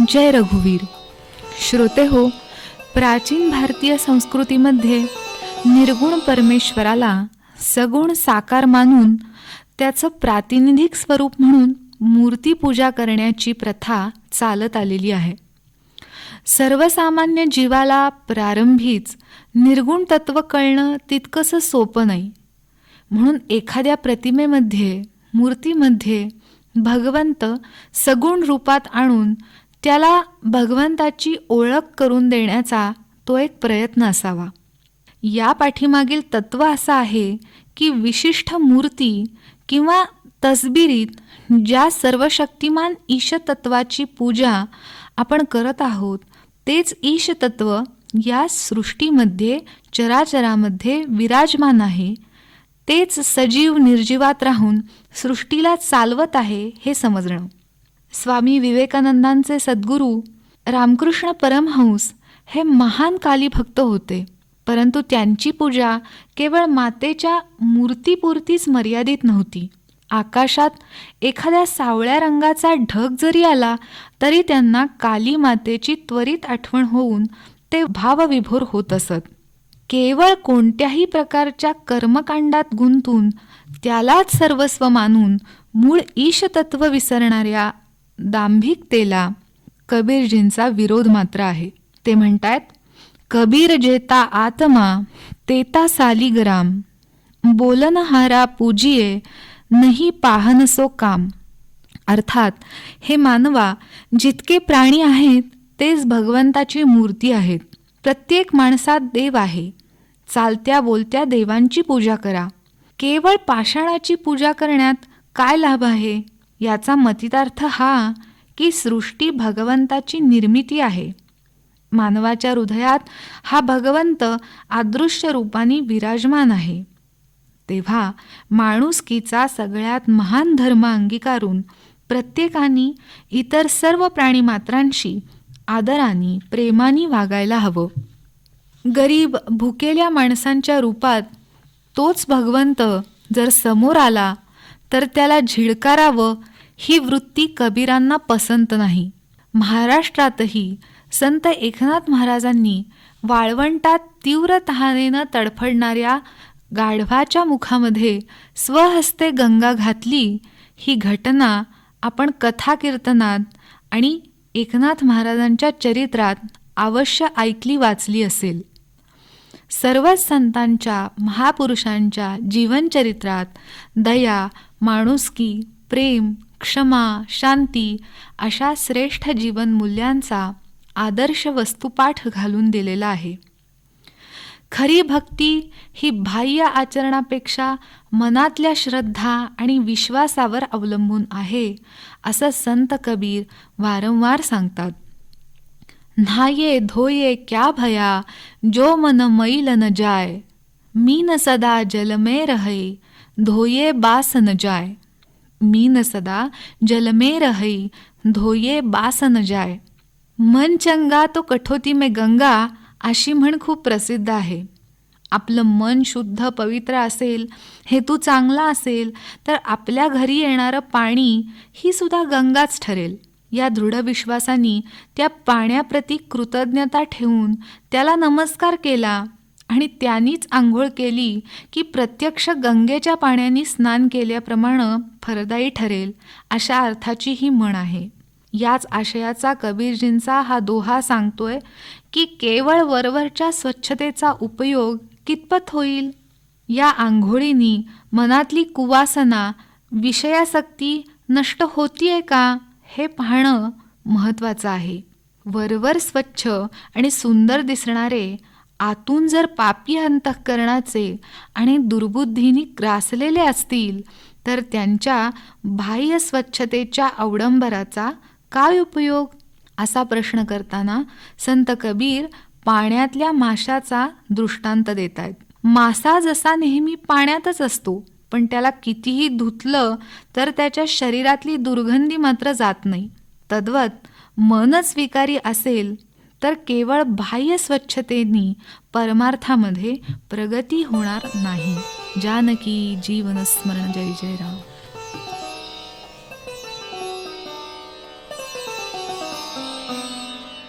जय रघुवीर. श्रोते हो प्राचीन भारतीय संस्कृतीमध्ये निर्गुण परमेश्वराला सगुण साकार मानून त्याचं प्रातिनिधिक स्वरूप म्हणून मूर्तीपूजा करण्याची प्रथा चालत आलेली आहे. सर्वसामान्य जीवाला प्रारंभीच निर्गुण तत्व कळणं तितकंसं सोपं नाही. म्हणून एखाद्या प्रतिमेमध्ये मूर्तीमध्ये भगवंत सगुण रूपात आणून त्याला भगवंताची ओळख करून देण्याचा तो एक प्रयत्न असावा. या पाठीमागील तत्व असं आहे की विशिष्ट मूर्ती किंवा तसबिरीत ज्या सर्वशक्तिमान ईशतत्वाची पूजा आपण करत आहोत तेच ईशतत्व या सृष्टीमध्ये चराचरामध्ये विराजमान आहे. तेच सजीव निर्जीवात राहून सृष्टीला चालवत आहे हे समजणं. स्वामी विवेकानंदांचे सद्गुरू रामकृष्ण परमहंस हे महान कालीभक्त होते. परंतु त्यांची पूजा केवळ मातेच्या मूर्तीपुरतीच मर्यादित नव्हती. आकाशात एखाद्या सावळ्या रंगाचा ढग जरी आला तरी त्यांना काली मातेची त्वरित आठवण होऊन ते भावविभोर होत असत. केवळ कोणत्याही प्रकारच्या कर्मकांडात गुंतून त्यालाच सर्वस्व मानून मूळ ईशतत्व विसरणाऱ्या दांभिकतेला कबीरजींचा विरोध मात्र आहे. ते म्हणतात कबीर जेता आत्मा तेता सालिग्राम बोलनहारा पूजिये नाही पाहनसो काम. अर्थात हे मानवा जितके प्राणी आहेत तेच भगवंताची मूर्ती आहेत. प्रत्येक माणसात देव आहे. चालत्या बोलत्या देवांची पूजा करा. केवळ पाषाणाची पूजा करण्यात काय लाभ आहे? याचा मतितार्थ हा की सृष्टी भगवंताची निर्मिती आहे. मानवाच्या हृदयात हा भगवंत आदृश्य रूपाने विराजमान आहे. तेव्हा माणुसकीचा सगळ्यात महान धर्म अंगीकारून प्रत्येकाने इतर सर्व प्राणीमात्रांशी आदराने प्रेमाने वागायला हवं. गरीब भुकेल्या माणसांच्या रूपात तोच भगवंत जर समोर आला तर त्याला झिडकारावं ही वृत्ती कबीरांना पसंत नाही. महाराष्ट्रातही संत एकनाथ महाराजांनी वाळवंटात तीव्र तहानेनं तडफडणाऱ्या गाढवाच्या मुखामध्ये स्वहस्ते गंगा घातली ही घटना आपण कथा कीर्तनात आणि एकनाथ महाराजांच्या चरित्रात अवश्य ऐकली वाचली असेल. सर्वच संतांच्या महापुरुषांच्या जीवनचरित्रात दया माणुसकी प्रेम क्षमा शांती अशा श्रेष्ठ जीवनमूल्यांचा आदर्श वस्तुपाठ घालून दिलेला आहे. खरी भक्ती ही बाह्य आचरणापेक्षा मनातल्या श्रद्धा आणि विश्वासावर अवलंबून आहे असं संत कबीर वारंवार सांगतात. न्हाये धोये क्या भया जो मन मैल न जाय मी न सदा जलमे रहे धोये बास न जाय. मी न सदा जल में धोये बास न जाय. मन चंगा तो कठोती में गंगा अशी म्हण खूप प्रसिद्ध आहे. आपलं मन शुद्ध पवित्र असेल हेतू चांगला असेल तर आपल्या घरी येणारं पाणी ही सुद्धा गंगाच ठरेल. या दृढ विश्वासाने त्या पाण्याप्रती कृतज्ञता ठेवून त्याला नमस्कार केला आणि त्यांनीच आंघोळ केली की प्रत्यक्ष गंगेच्या पाण्याने स्नान केल्याप्रमाणे फरदायी ठरेल अशा अर्थाची ही म्हण आहे. याच आशयाचा कबीरजींचा हा दोहा सांगतोय की केवळ वरवरच्या स्वच्छतेचा उपयोग कितपत होईल? या आंघोळीनी मनातली कुवासना विषयासक्ती नष्ट होतीये का? हे पाहणं महत्त्वाचं आहे. वरवर स्वच्छ आणि सुंदर दिसणारे आतून जर पापी अंतःकरणाचे आणि दुर्बुद्धीनी ग्रासलेले असतील तर त्यांच्या बाह्य स्वच्छतेच्या अवडंबराचा काय उपयोग? असा प्रश्न करताना संत कबीर पाण्यातल्या माशाचा दृष्टांत देत आहेत मासा जसा नेहमी पाण्यातच असतो पण त्याला कितीही धुतलं तर त्याच्या शरीरातली दुर्गंधी मात्र जात नाही. तद्वत मनच विकारी असेल तर केवळ बाह्य स्वच्छतेनी परमार्थामध्ये प्रगती होणार नाही. जानकी जीवनस्मरण जय जय राम